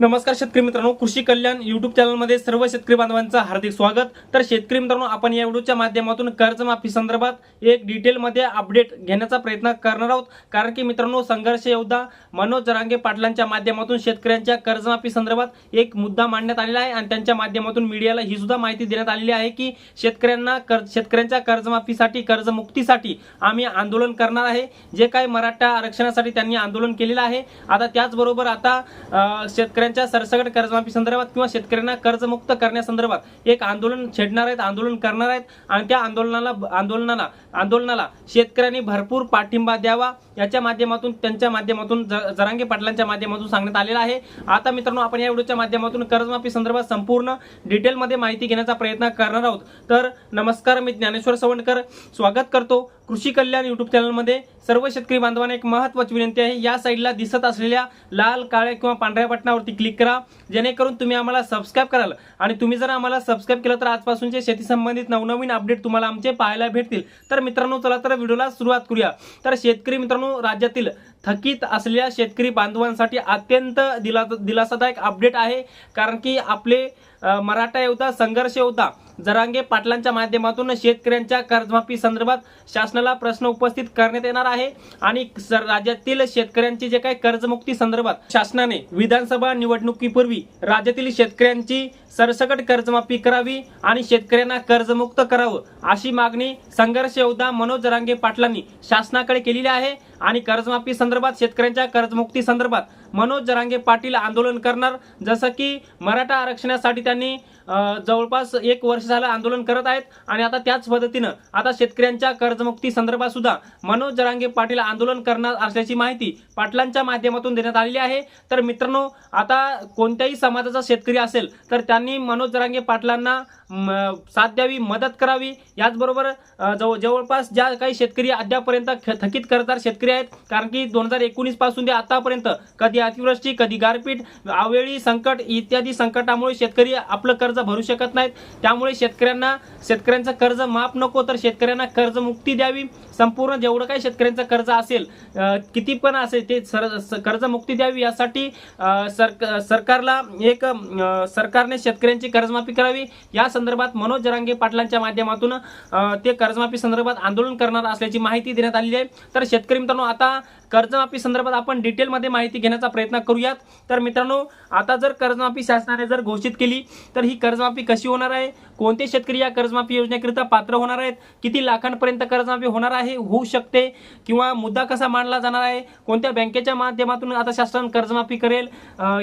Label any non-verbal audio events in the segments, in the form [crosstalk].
नमस्कार शेतकरी मित्रांनो कृषी कल्याण युट्यूब चॅनलमध्ये सर्व शेतकरी बांधवांचं हार्दिक स्वागत. तर शेतकरी मित्रांनो आपण या व्हिडिओच्या माध्यमातून कर्जमाफी संदर्भात एक डिटेलमध्ये अपडेट घेण्याचा प्रयत्न करणार आहोत. कारण की मित्रांनो संघर्ष योद्धा मनोज जरांगे पाटलांच्या माध्यमातून शेतकऱ्यांच्या कर्जमाफी संदर्भात एक मुद्दा मांडण्यात आलेला आहे. आणि त्यांच्या माध्यमातून मीडियाला ही सुद्धा माहिती देण्यात आलेली आहे की शेतकऱ्यांना कर शेतकऱ्यांच्या कर्जमाफीसाठी कर्जमुक्तीसाठी आम्ही आंदोलन करणार आहे. जे काही मराठा आरक्षणासाठी त्यांनी आंदोलन केलेलं आहे. आता त्याचबरोबर आता शेतकऱ्या शेतकऱ्यांच्या सरसकट कर्जमाफी संदर्भात किंवा शेतकऱ्यांना कर्जमुक्त करण्यासंदर्भात एक आंदोलन छेडणार आहेत आंदोलन करणार आहेत. आणि त्या आंदोलनाला आंदोलनाला आंदोलनाला शेतकऱ्यांनी भरपूर पाठिंबा द्यावा. याच्या माध्यमातून त्यांच्या माध्यमातून ज- जरांगे पाटलांच्या माध्यमातून सांगण्यात आलेलं आहे. आता मित्रांनो आपण या व्हिडिओच्या माध्यमातून कर्जमाफी संदर्भात संपूर्ण डिटेलमध्ये माहिती घेण्याचा प्रयत्न करणार आहोत. तर नमस्कार मी ज्ञानेश्वर सवंडकर. स्वागत करतो. कृषी कल्याण युट्यूब चॅनलमध्ये सर्व शेतकरी बांधवांना एक महत्वाची विनंती आहे. या साईडला दिसत असलेल्या लाल काळ्या किंवा पांढऱ्या बटनावरती क्लिक करा. जेणेकरून तुम्ही आम्हाला सबस्क्राईब कराल. आणि तुम्ही जर आम्हाला सबस्क्राईब केलं तर आजपासूनचे शेती संबंधित नवनवीन अपडेट तुम्हाला आमचे पाहायला भेटतील. तर मित्रांनो चला तर व्हिडिओला सुरुवात करूया. तर शेतकरी मित्रांनो राज्यातील थकीत असलेल्या शेतकरी बांधवांसाठी अत्यंत दिला दिलासादायक अपडेट आहे. कारण की आपले मराठा योद्धा संघर्ष योद्धा जरांगे पाटलांच्या माध्यमातून शेतकऱ्यांच्या कर्जमाफी संदर्भात शासनाला प्रश्न उपस्थित करण्यात येणार आहे. आणि सर- राज्यातील शेतकऱ्यांची जे काही कर्जमुक्ती संदर्भात शासनाने विधानसभा निवडणुकीपूर्वी राज्यातील शेतकऱ्यांची सरसकट कर्जमाफी करावी आणि शेतकऱ्यांना कर्जमुक्त करावं अशी मागणी संघर्ष योद्धा मनोज जरांगे पाटलांनी शासनाकडे केलेली आहे. आणि कर्जमाफी संदर्भात शेतकऱ्यांच्या कर्जमुक्ती संदर्भात मनोज जरांगे पाटील आंदोलन करणार. जसं की मराठा आरक्षणासाठी त्यांनी जवळपास एक वर्ष झालं आंदोलन करत आहेत. आणि आता त्याच पद्धतीनं आता शेतकऱ्यांच्या कर्जमुक्ती संदर्भात सुद्धा मनोज जरांगे पाटील आंदोलन करणार असल्याची माहिती पाटलांच्या माध्यमातून देण्यात आलेली आहे. तर मित्रांनो आता कोणत्याही समाजाचा शेतकरी असेल तर त्यांनी मनोज जरांगे पाटलांना म, साथ द्यावी मदत करावी. याचबरोबर जवळ जवळपास ज्या काही शेतकरी अद्यापर्यंत ख- थकीत करतात शेतकरी आहेत कारण की दोन हजार एकोणीसपासून ते आतापर्यंत कधी अतिवृष्टी कधी गारपीट अवेळी संकट इत्यादी संकटामुळे शेतकरी आपलं कर्ज भरू शकत नाहीत. त्यामुळे शेतकऱ्यांना शेतकऱ्यांचं कर्ज माफ नको तर शेतकऱ्यांना कर्जमुक्ती द्यावी. संपूर्ण जेवढं काही शेतकऱ्यांचं कर्ज असेल किती पण असेल ते सर कर्जमुक्ती द्यावी. यासाठी सर सरकारला एक सरकारने शेतकऱ्यांची कर्जमाफी करावी. या संदर्भात मनोज जरांगे पाटलांच्या माध्यमातून ते कर्जमाफी संदर्भात आंदोलन करणार असल्याची माहिती देण्यात आलेली आहे. तर शेतकरी मित्रांनो आता कर्जमाफी संदर्भात आपण डिटेलमध्ये माहिती घेण्याचा प्रयत्न करूयात. तर मित्रांनो आता जर कर्जमाफी शासनाने जर घोषित केली तर ही कर्जमाफी कशी होणार आहे? कोणते शेतकरी या कर्जमाफी योजनेकरिता पात्र होणार आहेत? किती लाखांपर्यंत कर्जमाफी होणार आहे? होऊ शकते. किंवा मुद्दा कसा मांडला जाणार आहे? कोणत्या बँकेच्या माध्यमातून आता शासन कर्जमाफी करेल?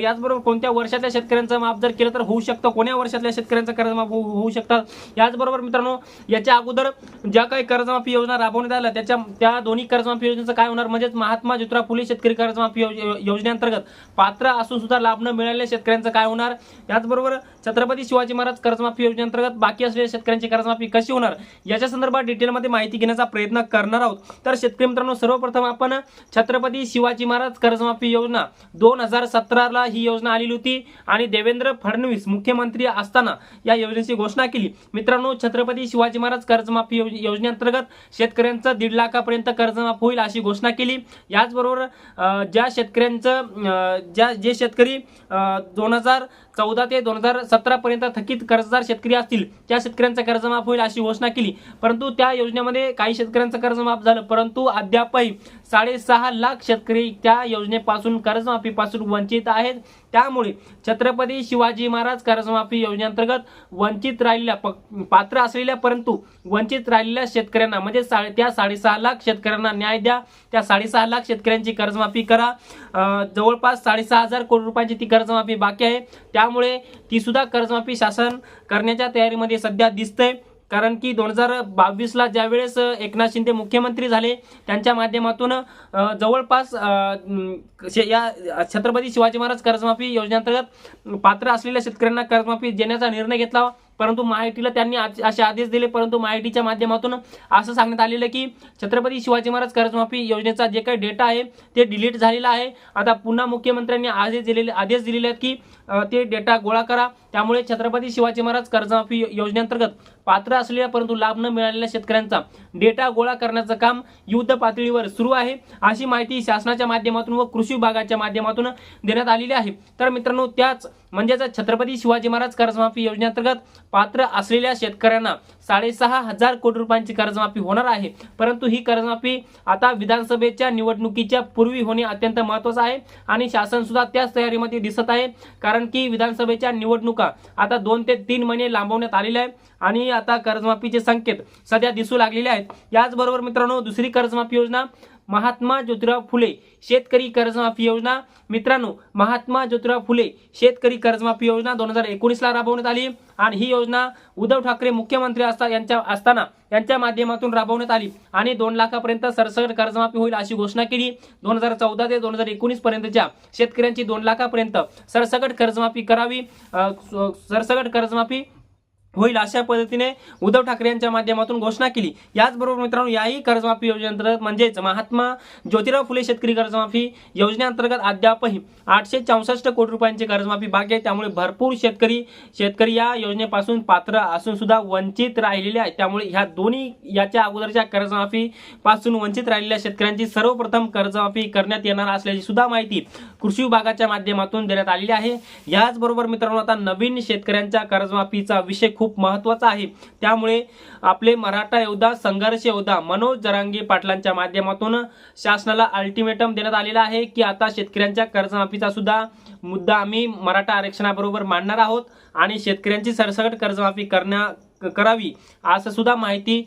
याचबरोबर कोणत्या वर्षातल्या शेतकऱ्यांचं माफ जर केलं तर होऊ शकतं. कोण्या वर्षातल्या शेतकऱ्यांचं कर्जमाफ हो, होऊ शकतात याचबरोबर मित्रांनो याच्या अगोदर ज्या काही कर्जमाफी योजना राबवण्यात आल्या त्याच्या त्या दोन्ही कर्जमाफी योजनेचं काय होणार? म्हणजेच महात्मा ज्योतिराव फुले शेतकरी कर्जमाफी योजनेअंतर्गत पात्र असून सुद्धा लाभ न मिळालेल्या शेतकऱ्यांचं काय होणार? याचबरोबर छत्रपती शिवाजी महाराज कर्जमाफी योजनेअंतर्गत बाकी असलेल्या शेतकऱ्यांची कर्जमाफी कशी होणार? याच्या संदर्भात डिटेलमध्ये माहिती घेण्याचा प्रयत्न करणार आहोत. तर शेतकरी मित्रांनो सर्वप्रथम आपण छत्रपती शिवाजी महाराज कर्जमाफी योजना दोन हजार सतराला ही योजना आलेली होती आणि देवेंद्र फडणवीस मुख्यमंत्री असताना या योजनेची घोषणा केली. मित्रांनो छत्रपती शिवाजी महाराज कर्जमाफी योजनेअंतर्गत शेतकऱ्यांचं दीड लाखापर्यंत कर्जमाफ होईल अशी घोषणा केली. याचबरोबर ज्या शेतकऱ्यांचं ज्या जे शेतकरी दोन हजार चौदा ते दोन हजार सतरा पर्यंत थकीत कर्जदार शेतकरी असतील त्या शेतकऱ्यांचा कर्जमाफ होईल अशी घोषणा केली. परंतु त्या योजनेमध्ये काही शेतकऱ्यांचं कर्जमाफ झालं. परंतु अद्यापही साडेसहा लाख शेतकरी त्या योजनेपासून कर्जमाफीपासून वंचित आहेत. त्यामुळे छत्रपती शिवाजी महाराज कर्जमाफी योजनेअंतर्गत वंचित राहिलेल्या प- पात्र असलेल्या परंतु वंचित राहिलेल्या शेतकऱ्यांना म्हणजे साडे त्या साडेसहा लाख शेतकऱ्यांना न्याय द्या. त्या साडेसहा लाख शेतकऱ्यांची कर्जमाफी करा. जवळपास साडेसहा हजार कोटी रुपयांची ती कर्जमाफी बाकी आहे. त्या त्यामुळे तीसुद्धा कर्जमाफी शासन करण्याच्या तयारीमध्ये सध्या दिसतंय. कारण की दोन हजार बावीसला ज्यावेळेस एकनाथ शिंदे मुख्यमंत्री झाले त्यांच्या माध्यमातून जवळपास शे- या छत्रपती शिवाजी महाराज कर्जमाफी योजनेअंतर्गत पात्र असलेल्या शेतकऱ्यांना कर्जमाफी देण्याचा निर्णय घेतला. परंतु महायुतीला त्यांनी असे आदेश दिले परंतु महायुतीच्या माध्यमातून असं सांगण्यात आलेलं की छत्रपती शिवाजी महाराज कर्जमाफी योजनेचा जे काही डेटा आहे ते डिलीट झालेला आहे. आता पुन्हा मुख्यमंत्र्यांनी आदेश दिलेले आदेश दिलेले आहेत की ते डेटा गोळा करा. त्यामुळे छत्रपती शिवाजी महाराज कर्जमाफी योजनेअंतर्गत पात्र असलेल्या परंतु लाभ न मिळालेल्या शेतकऱ्यांचा डेटा गोळा करण्याचं काम युद्ध पातळीवर सुरू आहे. अशी माहिती शासनाच्या माध्यमातून व कृषी विभागाच्या माध्यमातून देण्यात आलेली आहे. तर मित्रांनो त्याच म्हणजेच छत्रपती शिवाजी महाराज कर्जमाफी योजनेअंतर्गत पात्र असलेल्या शेतकऱ्यांना साडेसहा हजार कोटी रुपयांची कर्जमाफी होणार आहे. परंतु ही कर्जमाफी आता विधानसभेच्या निवडणुकीच्या पूर्वी होणे अत्यंत महत्वाचं आहे आणि शासन सुद्धा त्याच तयारीमध्ये दिसत आहे. कारण की विधानसभेच्या निवडणुका आता दोन ते तीन महिने लांबवण्यात आलेल्या आहे आणि आता कर्जमाफीचे संकेत सध्या दिसू लागलेले आहेत. याचबरोबर मित्रांनो दुसरी कर्जमाफी योजना महात्मा ज्योतिराव फुले शेतकरी कर्जमाफी योजना. मित्रांनो महात्मा ज्योतिराव फुले शेतकरी कर्जमाफी योजना दोन हजार एकोणीसला राबवण्यात आली आणि ही योजना उद्धव ठाकरे मुख्यमंत्री असता यांच्या असताना यांच्या माध्यमातून राबवण्यात आली आणि दोन लाखापर्यंत सरसकट कर्जमाफी होईल अशी घोषणा केली. दोन हजार चौदा ते दोन हजार एकोणीस पर्यंतच्या शेतकऱ्यांची दोन लाखापर्यंत सरसकट कर्जमाफी करावी. सरसकट कर्जमाफी होईल अशा पद्धतीने उद्धव ठाकरे यांच्या माध्यमातून घोषणा केली. याचबरोबर मित्रांनो याही कर्जमाफी योजनेअंतर्गत म्हणजेच महात्मा ज्योतिराव फुले शेतकरी कर्जमाफी योजनेअंतर्गत अद्यापही आठशे चौसष्ट कोटी रुपयांची कर्जमाफी बाकी आहे. त्यामुळे भरपूर शेतकरी शेतकरी या योजनेपासून पात्र असून सुद्धा वंचित राहिलेले आहेत. त्यामुळे ह्या दोन्ही याच्या अगोदरच्या कर्जमाफीपासून वंचित राहिलेल्या शेतकऱ्यांची सर्वप्रथम कर्जमाफी करण्यात येणार असल्याची सुद्धा माहिती कृषी विभागाच्या माध्यमातून देण्यात आलेली आहे. याचबरोबर मित्रांनो आता नवीन शेतकऱ्यांच्या कर्जमाफीचा विषय खूप महत्त्वाचा आहे. त्यामुळे आपले मराठा योद्धा संघर्ष योद्धा मनोज जरांगे पाटलांच्या माध्यमातून शासनाला अल्टिमेटम देण्यात आलेला आहे की आता शेतकऱ्यांच्या कर्जमाफीचा सुद्धा मुद्दा आम्ही मराठा आरक्षणाबरोबर मांडणार आहोत आणि शेतकऱ्यांची सरसकट कर्जमाफी करण्या करावी असं सुद्धा माहिती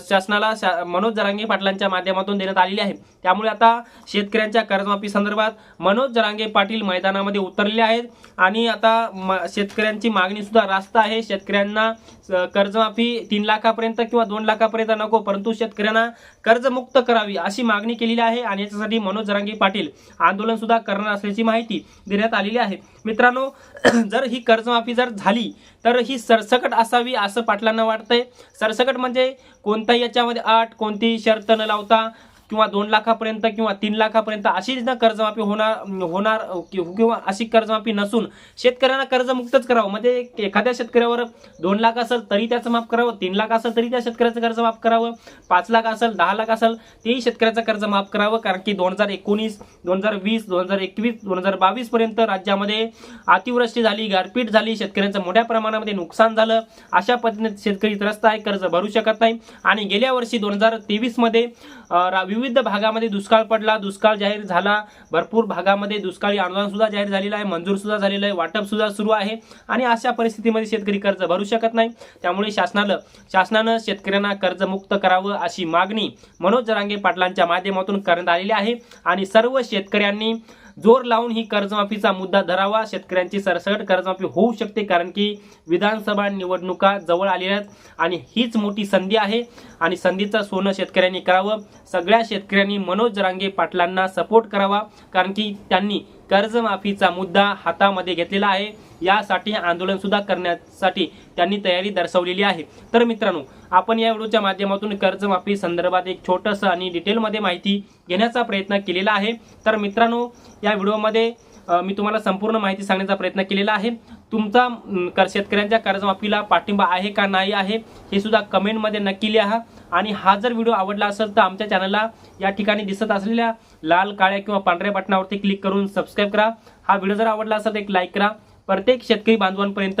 शासनाला शा- मनोज जरांगे पाटलांच्या माध्यमातून देण्यात आलेली आहे. त्यामुळे आता शेतकऱ्यांच्या कर्जमाफी संदर्भात मनोज जरांगे पाटील मैदानामध्ये उतरले आहेत आणि आता म- शेतकऱ्यांची मागणी सुद्धा रास्त आहे. शेतकऱ्यांना कर्जमाफी तीन लाखापर्यंत किंवा दोन लाखापर्यंत नको परंतु शेतकऱ्यांना कर्जमुक्त करावी अशी मागणी केलेली आहे आणि याच्यासाठी मनोज जरांगे पाटील आंदोलन सुद्धा करणार असल्याची माहिती देण्यात आलेली आहे. मित्रांनो [clears throat] जर ही कर्जमाफी जर झाली तर ही सरसकट असावी असं पाटलांना वाटतंय. सरसकट म्हणजे कोणताही याच्यामध्ये आठ कोणतीही शर्त न लावता किंवा दोन लाखापर्यंत किंवा तीन लाखापर्यंत अशीच ना कर्जमाफी होणार होणार किंवा अशी कर्जमाफी नसून शेतकऱ्यांना कर्जमुक्तच करावं. म्हणजे एखाद्या शेतकऱ्यावर दोन लाख असेल तरी त्याचं माफ करावं तीन लाख असेल तरी त्या शेतकऱ्याचं कर्ज माफ करावं पाच लाख असेल दहा लाख असेल तेही शेतकऱ्याचं कर्ज माफ करावं. कारण की दोन हजार एकोणीस दोन हजार वीस दोन हजार एकवीस दोन हजार बावीस पर्यंत राज्यामध्ये अतिवृष्टी झाली गारपीट झाली शेतकऱ्यांचं मोठ्या प्रमाणामध्ये नुकसान झालं. अशा पद्धतीने शेतकरी त्रस्त आहे कर्ज भरू शकत नाही. आणि गेल्या वर्षी दोन हजार तेवीसमध्ये विविध भागामध्ये दुष्काळ पडला दुष्काळ जाहीर झाला. भरपूर भागामध्ये दुष्काळी अनुदान सुद्धा जाहीर झालेलं आहे मंजूर सुद्धा झालेलं आहे वाटप सुद्धा सुरू आहे. आणि अशा परिस्थितीमध्ये शेतकरी कर्ज भरू शकत नाही. त्यामुळे शासनानं शासनानं शेतकऱ्यांना कर्जमुक्त करावं अशी मागणी मनोज जरांगे पाटलांच्या माध्यमातून करण्यात आलेली आहे. आणि सर्व शेतकऱ्यांनी जोर लावून ही कर्जमाफीचा मुद्दा धरावा. शेतकऱ्यांची सरसकट कर्जमाफी होऊ शकते कारण की विधानसभा निवडणुका जवळ आलेल्या आहेत आणि हीच मोठी संधी आहे आणि संधीचं सोनं शेतकऱ्यांनी करावं. सगळ्या शेतकऱ्यांनी मनोज जरांगे पाटलांना सपोर्ट करावा कारण की त्यांनी कर्जमाफीचा मुद्दा हातामध्ये घेतलेला आहे. यासाठी आंदोलनसुद्धा करण्यासाठी त्यांनी तयारी दर्शवलेली आहे. तर मित्रांनो आपण या व्हिडिओच्या माध्यमातून कर्जमाफी संदर्भात एक छोटंसं आणि डिटेलमध्ये माहिती घेण्याचा प्रयत्न केलेला आहे. तर मित्रांनो या व्हिडिओमध्ये मी तुम्हाला संपूर्ण माहिती सांगण्याचा प्रयत्न केलेला आहे. तुमचा कर शेतकऱ्यांच्या कर्जमाफीला पाठिंबा आहे का नाही आहे हे सुद्धा कमेंटमध्ये नक्की लिहा. आणि हा जर व्हिडिओ आवडला असेल तर आमच्या चॅनलला या ठिकाणी दिसत असलेल्या लाल काळ्या किंवा पांढऱ्या बटनावरती क्लिक करून सबस्क्राईब करा. हा व्हिडिओ जर आवडला असेल तर एक लाईक करा. प्रत्येक शेतकरी बांधवांपर्यंत